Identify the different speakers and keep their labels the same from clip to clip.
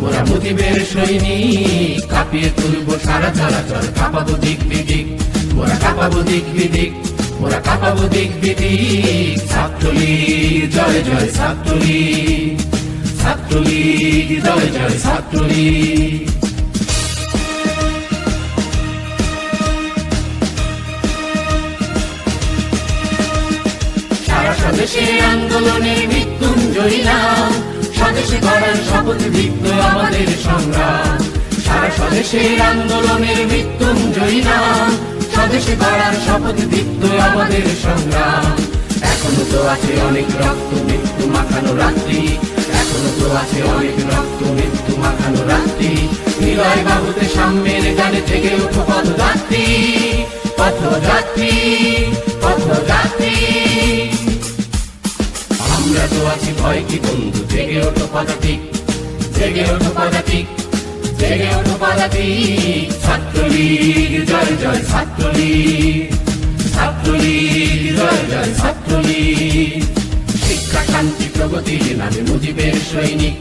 Speaker 1: মোরা মুজিবের সৈনিক, কাঁপিয়ে তুলবো সারা চলাচল, কাঁপাবো দিক বিদিক মোরা কাঁপাবো দিক বিদিক মোরা কাঁপাবো দিক বিদিক। ছাত্রলীগ, জয় জয় ছাত্রলীগ ছাত্রলীগ, জয় জয় ছাত্রলীগ। সারা স্বদেশে আন্দোলনে মৃত্যুঞ্জয়ী নাম স্বদেশে করার শপথ বিদ্ধ আমাদের সংগ্রাম। সারা স্বদেশের আন্দোলনের মৃত্যুঞ্জয়ী নাম স্বদেশে করার শপথ বিদ্ধ আমাদের সংগ্রাম। এখনও তো আছে অনেক রক্ত মৃত্যু মাখানো রাত্রি। এখনও তো আছে অনেক রক্ত মৃত্যু মাখানো রাত্রি। হৃদয় বাহুতে সাম্যের গানে জেগে উঠো পথযাত্রী। পথযাত্রী পথযাত্রী। আমরা তো আছি ভয় কি বন্ধু? জেগে ওঠো পদাতিক, জেগে ওঠো পদাতিক, জেগে ওঠো পদাতিক। ছাত্রলীগ, জয় জয় ছাত্রলীগ ছাত্রলীগ, জয় জয় ছাত্রলীগ। শিক্ষা শান্তি প্রগতির নামে মুজিবের সৈনিক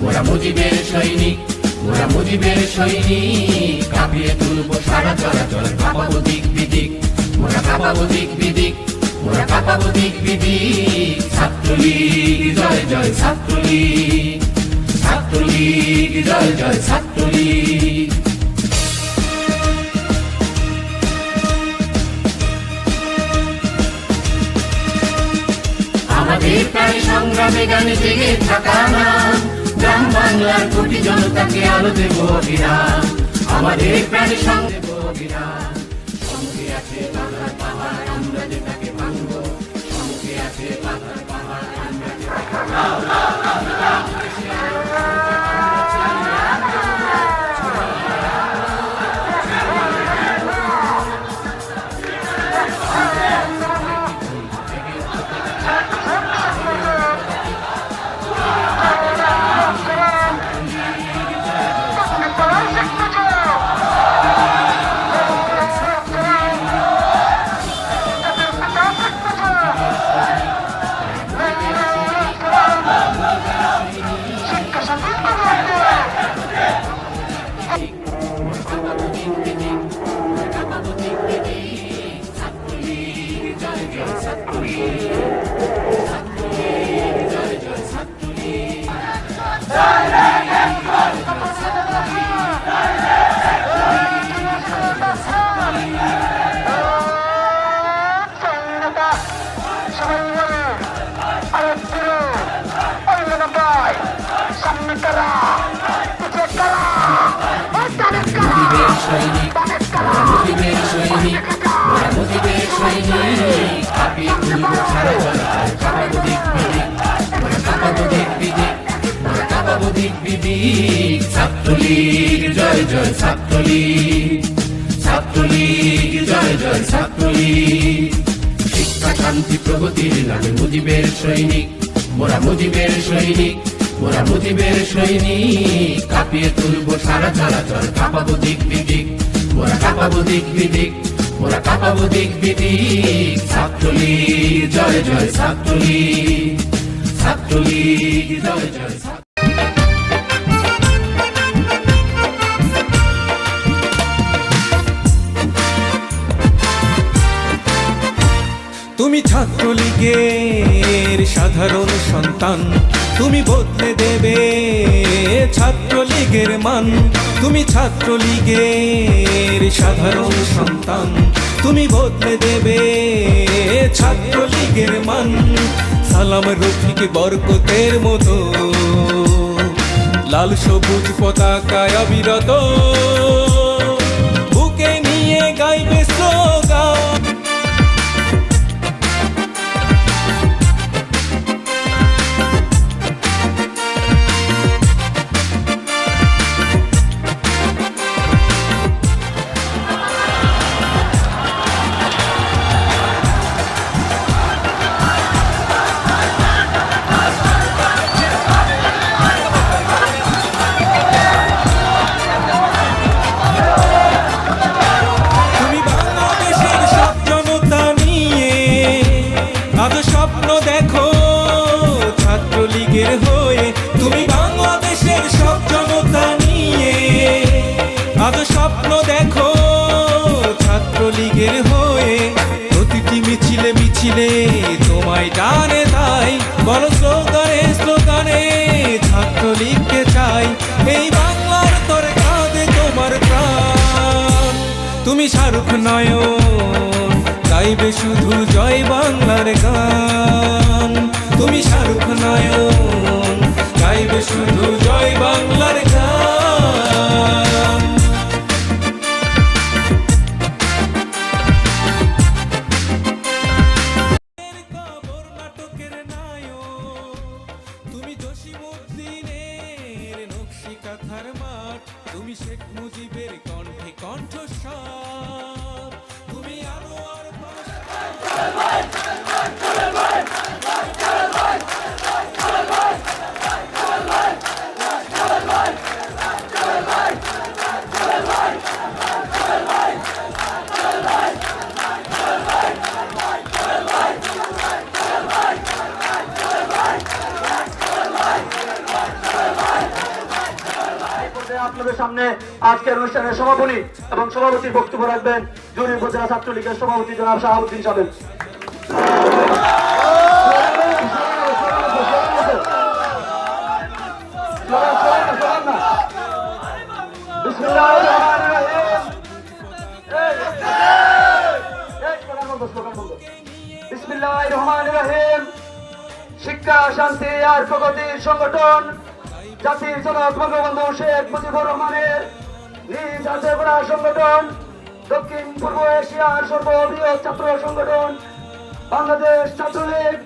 Speaker 1: মোরা মুজিবের সৈনিক মোরা মুজিবের সৈনিক। কাঁপিয়ে তুলবো সারা চলাচল কাঁপাবো দিক বিদিক মোরা কাঁপাবো দিক বিদিক। মোরা কাঁপাবো দিক বিদিক ছাত্রলীগ জয় জয় ছাত্রলীগ ছাত্রলীগ জয় জয় ছাত্রলীগ আমাদের প্রায় সংগ্রামে গানে জেগে থাকা না। গ্রাম বাংলার কোটি জনতাকে আলো দেব অভিরাম। আমাদের প্রাণী সঙ্গে অভিরাম। সঙ্গে আছে বাংলার পাহাড়, আমরা যে Go, go, go, go! Chhatra League জয় জয় ছাত্রলীগ ছাত্রলীগ জয় জয় ছাত্রলীগ শান্তি প্রগতির নামে মুজিবের সৈনিক, মোরা মুজিবের সৈনিক, মোরা মুজিবের সৈনিক। কাঁপিয়ে তুলব সারা চলাচল কাঁপাবো দিক বিদিক, মোরা কাঁপাবো দিক বিদিক, মোরা কাঁপাবো দিক বিদিক। ছাত্রলীগ, জয় জয় ছাত্রলীগ ছাত্রলীগ, জয় জয়
Speaker 2: তুমি ছাত্রলীগের সাধারণ সন্তান। তুমি বদলে দেবে ছাত্রলীগের মান। তুমি ছাত্রলীগের সাধারণ সন্তান। তুমি বদলে দেবে ছাত্রলীগের মান। সালাম রফিক বরকতের মতো। লাল সবুজ পতাকায় অবিরত। স্লোগানে স্লোগানে ছাত্রলীগকে চাই। এই বাংলার তোর কাঁধে তোমার প্রাণ। তুমি শাহরুখ নয়ন, গাইবে শুধু জয় বাংলার গান। তুমি শাহরুখ নয়ন, গাইবে শুধু জয় বাংলার গান। শেখ মুজিবের কণ্ঠে কণ্ঠস্বর। তুমি আনোয়ার পাশা
Speaker 3: আপনাদের সামনে আজকের অনুষ্ঠানের সভাপতি এবং সভাপতির বক্তব্য রাখবেন জুরি উপজেলা ছাত্রলীগের সভাপতি জনাব শাহাবুদ্দিন সাহেব শিক্ষা, শান্তি আর প্রগতির সংগঠন জাতির জনক বঙ্গবন্ধু শেখ মুজিবুর রহমানের। নিজ হাতে সংগঠন, দক্ষিণ পূর্ব এশিয়ার সর্ববৃহৎ ছাত্র সংগঠন। বাংলাদেশ ছাত্রলীগ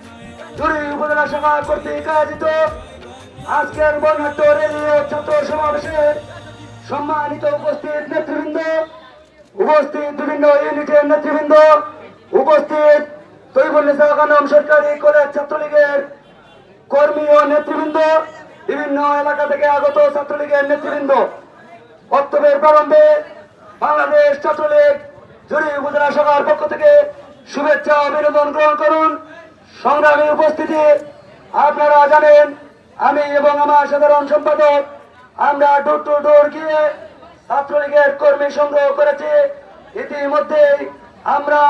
Speaker 3: জুড়ি উপজেলা শাখা কর্তৃক আয়োজিত আজকের বর্ণাঢ্য রেলি ও ছাত্র সমাবেশে সম্মানিত উপস্থিত নেতৃবৃন্দ, উপস্থিত বিভিন্ন ইউনিটের নেতৃবৃন্দ, উপস্থিত তৈবুল্লিসা খানম সরকারি কলেজ ছাত্রলীগের কর্মী ও নেতৃবৃন্দ বিভিন্ন এলাকা থেকে আগত ছাত্রলীগের নেতৃবৃন্দ, বক্তব্যের প্রারম্ভে বাংলাদেশ ছাত্রলীগ জুড়ি উপজেলা সভার পক্ষ থেকে শুভেচ্ছা ও অভিনন্দন গ্রহণ করুন। সংগ্রামী উপস্থিতি, আপনারা জানেন, আমি এবং আমার সাধারণ সম্পাদক, আমরা ডোর টু ডোর গিয়ে ছাত্রলীগের কর্মী সংগ্রহ করেছি। ইতিমধ্যেই আমরা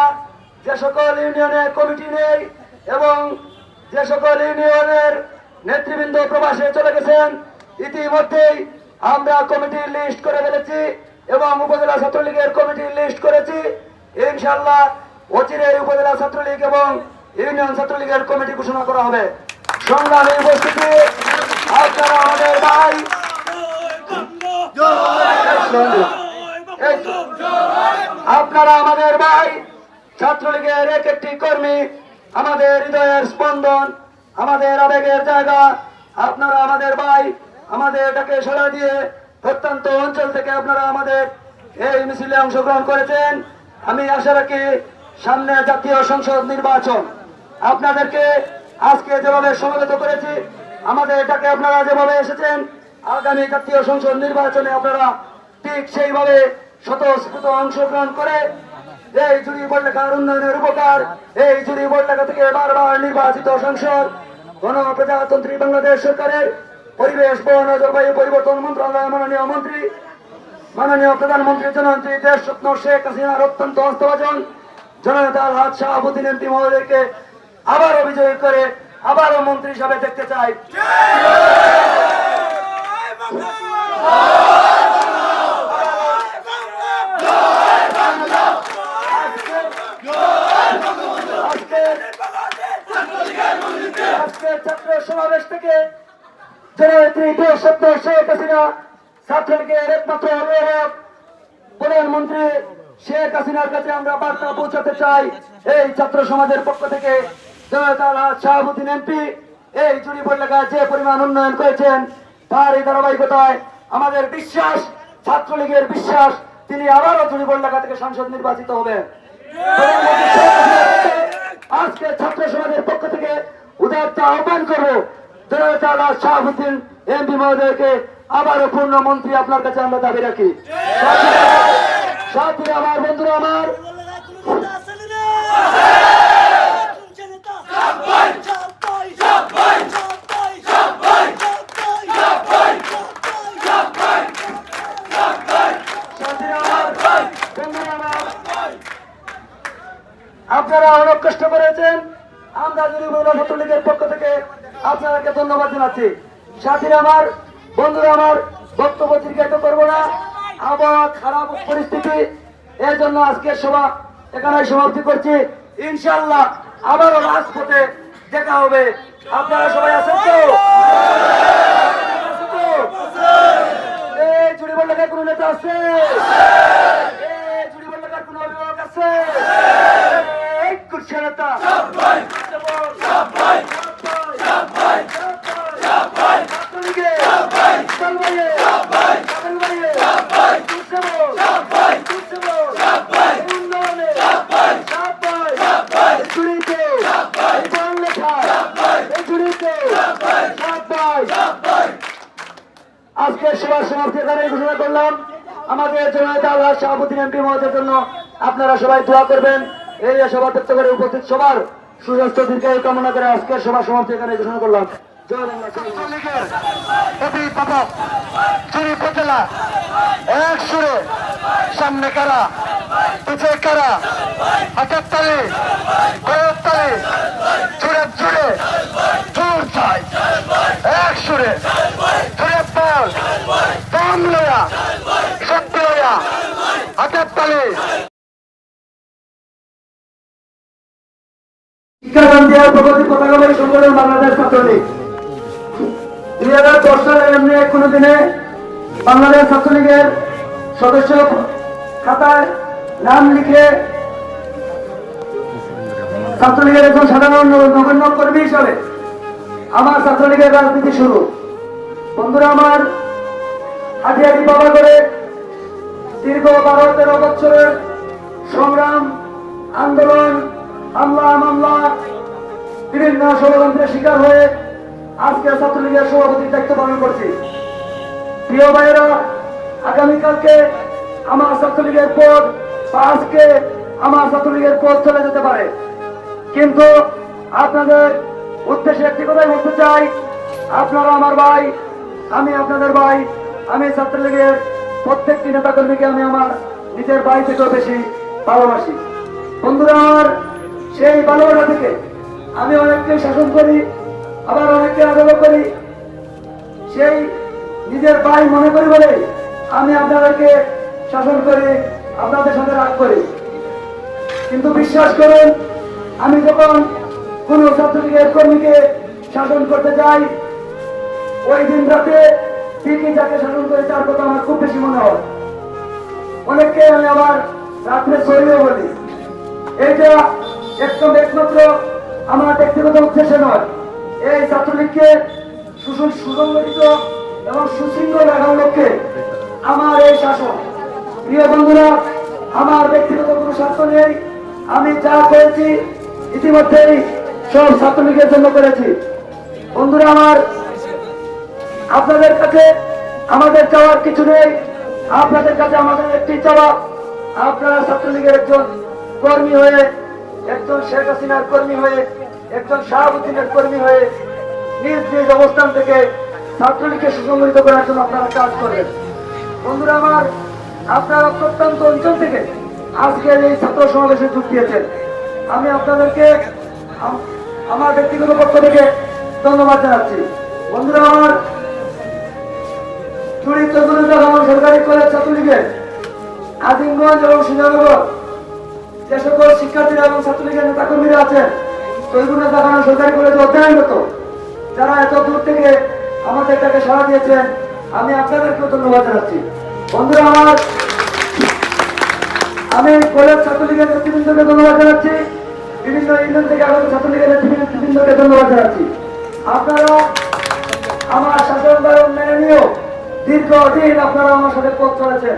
Speaker 3: যে সকল ইউনিয়নের কমিটি নেই এবং যে সকল ইউনিয়নের নেতৃবৃন্দ প্রবাসে চলে গেছেন। ইতিমধ্যেই আমরা কমিটির লিস্ট করে ফেলেছি এবং উপজেলা ছাত্রলীগের কমিটির লিস্ট করেছি। ইনশাল্লাহ অচিরে উপজেলা ছাত্রলীগ এবং ইউনিয়ন ছাত্রলীগের কমিটি ঘোষণা করা হবে। সংগ্রামী উপস্থিতি, আপনারা আমাদের ভাই আপনারা আমাদের ভাই, ছাত্রলীগের এক একটি কর্মী, আমাদের হৃদয়ের স্পন্দন। আমাদের আবেগের জায়গা। আপনারা আমাদের ভাই, আমাদের এটাকে সরা দিয়ে প্রত্যন্ত অঞ্চল থেকে আপনারা আমাদের এই মিছিলে অংশগ্রহণ করেছেন। আমি আশা রাখি সামনে জাতীয় সংসদ নির্বাচন। আপনাদেরকে আজকে যেভাবে সমবেত করেছি, আমাদের এটাকে আপনারা যেভাবে এসেছেন, আগামী জাতীয় সংসদ নির্বাচনে আপনারা ঠিক সেইভাবে স্বতঃস্ফূর্ত অংশগ্রহণ করে এই জুড়ি বল্লেখার উন্নয়নের উপকার, এই জুড়ি বল্লেখা থেকে বারবার নির্বাচিত সংসদ গণপ্রজাতন্ত্রী বাংলাদেশ সরকারের পরিবেশ বন জলবায়ু পরিবর্তন মন্ত্রণালয়ের মাননীয় মন্ত্রী, মাননীয় প্রধানমন্ত্রী জননেত্রী দেশ রত্ন শেখ হাসিনার অত্যন্ত হস্তবাজন জননেতার হাত শাহাবুদ্দিন এমপি মহোদয়কে আবারও বিজয়ী করে আবারও মন্ত্রী হিসাবে দেখতে চাই। আজকে ছাত্র সমাবেশ থেকে ছাত্র যে পরিমাণ উন্নয়ন করেছেন তার এই ধারাবাহিকতায় আমাদের বিশ্বাস, ছাত্রলীগের বিশ্বাস, তিনি আবারও জুড়ি পড়লেখা থেকে সংসদ নির্বাচিত হবেন। আজকে ছাত্র সমাজের পক্ষ থেকে উদারতা আহ্বান করব। জনতা শাহাবুদ্দিন এমপি মহোদয়কে আবারও পূর্ণ মন্ত্রী আপনার কাছে আমরা দাবি রাখি। সাথে আমার বন্ধুরা আমার সাথীরা আমার বন্ধুরা আমার আপনারা অনেক কষ্ট করেছেন করবেন আমরা যদি মহিলা ছাত্রলীগের পক্ষ থেকে ধন্যবাদ জানাচ্ছি সাথীরা আমার, বন্ধুরা আমার, বক্তব্য দীর্ঘায়িত করব না। আবহাওয়া খারাপ পরিস্থিতি এর জন্য আজকের সভা এখানে সমাপ্তি করছি। ইনশাল্লাহ আবারও রাজপথে দেখা হবে। আপনারা সবাই আছেন তো? এই চুরি বল্লাকার কোন নেতা আছে? আছে? এই নেতা। উন্নয়নে, সভার সমাপ্তি এখানে ঘোষণা করলাম। আমাদের জনতা আল্লাহ শাহাবুদ্দিন এমপি মহোদয়ের জন্য আপনারা সবাই দোয়া করবেন। এই সভা ত্যাগ করে উপস্থিত সবার সুস্বাস্থ্য দীর্ঘায়ু কামনা করে আজকের সভা সমাপ্তি এখানে ঘোষণা করলাম। চুরি উপজেলা এক সুরে সামনে কারা পিছে কারা হাতের তালে কয়ের তালে জুড়ে জুড়ে জোর চাই এক সুরে জুড়ে বল দম লয়া শক্তি লয়া হাতের তালে শিক্ষাকান্তি আর প্রগতি পতাকাবাহী সংগঠন বাংলাদেশ ছাত্রলীগ। দুই হাজার দশ সালের এমনি কোনো দিনে বাংলাদেশ ছাত্রলীগের সদস্য খাতায় নাম লিখে ছাত্রলীগের একজন সাধারণ নগণ্য কর্মী হিসাবে আমার ছাত্রলীগের রাজনীতি শুরু। বন্ধুরা, আমার হাঁটি বাবা করে দীর্ঘ বারো তেরো বছরের সংগ্রাম, আন্দোলন, হামলা, মামলা, বিভিন্ন ষড়যন্ত্রের শিকার হয়ে আজকে ছাত্রলীগের সভাপতির দায়িত্ব পালন করছি। প্রিয় ভাইয়েরা, আগামীকালকে আমার ছাত্রলীগের পদ বা আজকে আমার ছাত্রলীগের পদ চলে যেতে পারে। কিন্তু আপনাদের উদ্দেশ্যে একটি কথাই বলতে চাই, আপনারা আমার ভাই, আমি আপনাদের ভাই, আমি ছাত্রলীগের প্রত্যেকটি নেতাকর্মীকে আমি আমার নিজের ভাই থেকেও বেশি ভালোবাসি। বন্ধুরা আমার সেই ভালোবাসা থেকে আমি অনেককে শাসন করি আবার অনেককে আদর করি। সেই নিজের ভাই মনে করি বলে আমি আপনাদেরকে শাসন করি, আপনাদের সাথে রাগ করি। কিন্তু বিশ্বাস করুন, আমি যখন কোন ছাত্রলীগের কর্মীকে শাসন করতে যাই, ওই দিন রাতে ঠিকই যাকে শাসন করে তার কথা আমার খুব বেশি মনে হয়। অনেককে আমি আবার রাত্রে শরীরেও বলি। এইটা একদম একমাত্র আমার ব্যক্তিগত উদ্দেশ্য নয়। এই ছাত্রলীগকে সুসং সুসংগঠিত এবং সুশৃঙ্খল রাখার লক্ষ্যে আমার এই শাসন। প্রিয় বন্ধুরা, আমার ব্যক্তিগত কোনো স্বার্থ নেই। আমি যা করেছি, ইতিমধ্যেই সব ছাত্রলীগের জন্য করেছি। বন্ধুরা আমার, আপনাদের কাছে আমাদের চাওয়ার কিছু নেই। আপনাদের কাছে আমাদের একটি চাওয়া। আপনারা ছাত্রলীগের একজন কর্মী হয়ে, একজন শেখ হাসিনার কর্মী হয়ে একজন শাহাবুদ্দিনের কর্মী হয়ে নিজ নিজ অবস্থান থেকে ছাত্রলীগকে সুসংগঠিত করার জন্য আপনারা কাজ করবেন। বন্ধুরা আমার, আপনারা প্রত্যন্ত অঞ্চল থেকে আজকের এই ছাত্র সমাবেশে যোগ দিয়েছেন। আমি আপনাদেরকে আমার ব্যক্তিগত পক্ষ থেকে ধন্যবাদ জানাচ্ছি। বন্ধুরা আমার চুরি চতুর্থ ভবন সরকারি কলেজ ছাত্রলীগের আজিমগঞ্জ এবং শ্রীনগর যে সকল শিক্ষার্থীরা এবং ছাত্রলীগের নেতাকর্মীরা আছেন সৈগুনা দেখানো সরকারি কলেজে অধ্যয়নরত যারা এত দূর থেকে আমাদের সাড়া দিয়েছেন, আমি আপনাদেরকেও ধন্যবাদ জানাচ্ছি। বন্ধুরা আমি কলেজ ছাত্রলীগের ধন্যবাদ জানাচ্ছি। বিভিন্ন থেকে আগত ছাত্রলীগের নেতৃবৃন্দকে ধন্যবাদ জানাচ্ছি। আপনারা আমার শাসন বারণ মেনে নিয়েও দীর্ঘদিন আপনারা আমার সাথে চলেছেন।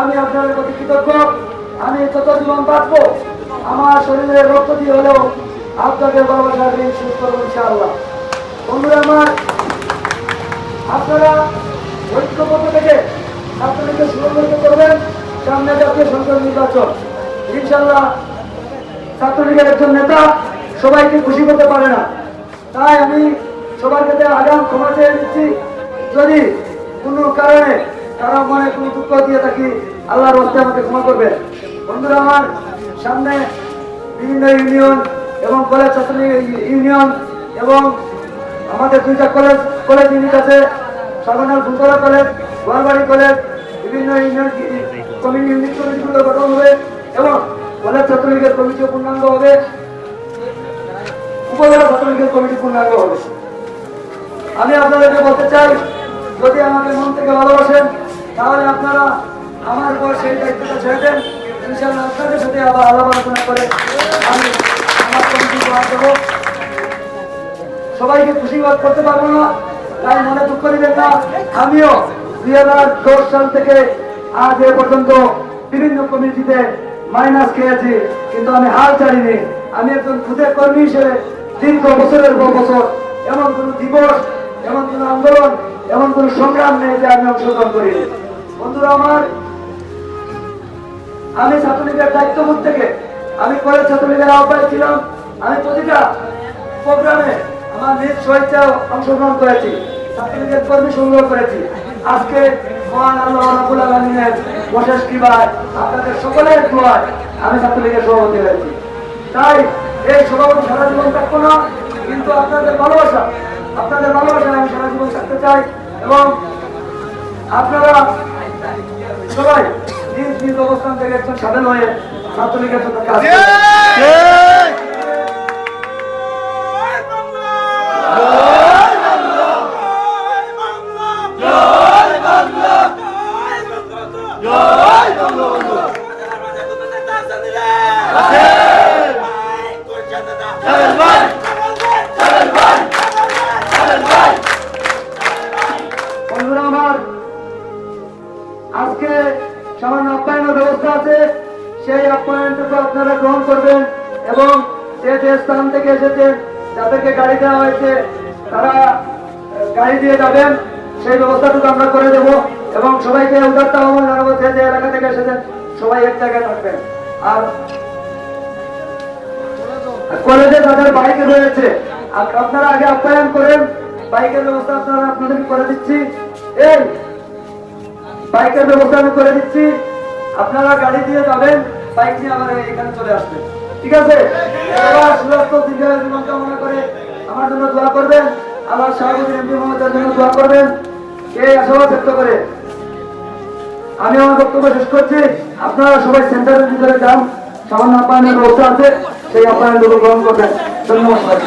Speaker 3: আমি আপনাদের প্রতি কৃতজ্ঞ। আমি যত জীবন বাঁচবো, আমার শরীরের রক্ত দিয়ে হলেও আপনাদের ভালোবাসা ঋণ শুরু করব ইনশাআল্লাহ। বন্ধুরা আমার, আপনারা ঐক্যবদ্ধ থেকে ছাত্রলীগকে সুরক্ষিত করবেন, সামনে জাতীয় সংসদ নির্বাচন। ইনশাল্লাহ ছাত্রলীগের একজন নেতা সবাইকে খুশি করতে পারে না। তাই আমি সবার কাছে আগাম ক্ষমা চেয়ে দিচ্ছি যদি কোনো কারণে তারা মনে কোনো দুঃখ দিয়ে থাকি, আল্লাহর হস্তে আমাকে ক্ষমা করবে বন্ধুরা আমার, সামনে বিভিন্ন ইউনিয়ন এবং কলেজ ছাত্র ইউনিয়ন এবং আমাদের দুইটা কলেজ কলেজ ইউনিট আছে। সর্বনাল ফুলতলা কলেজ গোয়ালবাড়ি কলেজ বিভিন্ন ইউনিয়ন কমিটি ইউনিট কমিটিগুলো গঠন হবে এবং কলেজ ছাত্রলীগের কমিটিও পূর্ণাঙ্গ হবে। উপজেলা ছাত্রলীগের কমিটি পূর্ণাঙ্গ হবে। আমি আপনাদেরকে বলতে চাই, যদি আমাকে মন থেকে ভালোবাসেন, তাহলে আপনারা আমার উপর সেই দায়িত্বটা ছেড়ে দেন। ইনশাল্লাহ আপনাদের সাথে আবার আলাপ আলোচনা করে আমি কমিটি দেবো সবাইকে খুশি করতে পারব না, তাই মনে দুঃখ দিবেন না। আমিও দুই হাজার দশ সাল থেকে আজ এ পর্যন্ত বিভিন্ন কমিটিতে মাইনাস খেয়েছি, কিন্তু আমি হাল ছাড়িনি। আমি একজন খুদের কর্মী হিসেবে দীর্ঘ বছরের পর বছর এমন কোন দিবস, এমন কোন আন্দোলন, এমন কোন সংগ্রাম নেই যে আমি অংশগ্রহণ করি বন্ধুরা আমার, আমি ছাত্রলীগের দায়িত্ববোধ থেকে, আমি কলেজ ছাত্রলীগের আহ্বায়ক ছিলাম। আমি প্রতিটা প্রোগ্রামে আমার নিজ স্বেচ্ছা অংশগ্রহণ করেছি, ছাত্রলীগের কর্মী সংগ্রহ করেছি। আজকে মহান আল্লাহ রাবুল আলমিনের বিশেষ কৃপায় আপনাদের সকলের দোয়ায় আমি ছাত্রলীগের সভাপতি হয়েছি। তাই এই সভাপতি সারা জীবন থাকব না, কিন্তু আপনাদের ভালোবাসা, আপনাদের ভালোবাসায় আমি সারা জীবন থাকতে চাই এবং আপনারা সবাই নিজ নিজ অবস্থান থেকে একজন সাধন হয়ে ছাত্রলীগের জন্য আজকে সামান্য আপ্যায়নের ব্যবস্থা আছে। সেই আপ্যায়নটুকু আপনারা গ্রহণ করবেন এবং যে যে স্থান থেকে এসেছেন, যাদেরকে গাড়ি দেওয়া হয়েছে, তারা গাড়ি দিয়ে যাবেন। সেই ব্যবস্থাটুকু আমরা করে দেব এবং সবাইকে উদারতা আহ্বান জানাব যে যে এলাকা থেকে এসেছেন, সবাই এক জায়গায় থাকবেন। আর কলেজে যাদের বাইক রয়েছে। আপ- আপনারা আগে আপ্যায়ন করেন। বাইকের ব্যবস্থা আপনারা আপনাদের করে দিচ্ছি। এই, বাইকের ব্যবস্থা আমি করে দিচ্ছি। আপনারা গাড়ি দিয়ে যাবেন, বাইক নিয়ে আমার এখানে চলে আসবেন। ঠিক আছে? আমার জন্য দোয়া করবেন। আমার সভাপতি এমপি মহোদয়ের জন্য দোয়া করবেন। এই আশাবাদ ব্যক্ত করে আমি আমার বক্তব্য শেষ করছি। আপনারা সবাই সেন্টারের ভিতরে যান। সামান্য আপ্যায়নের ব্যবস্থা আছে। সেই আপ্যায়ন গ্রহণ করবেন ধন্যবাদ।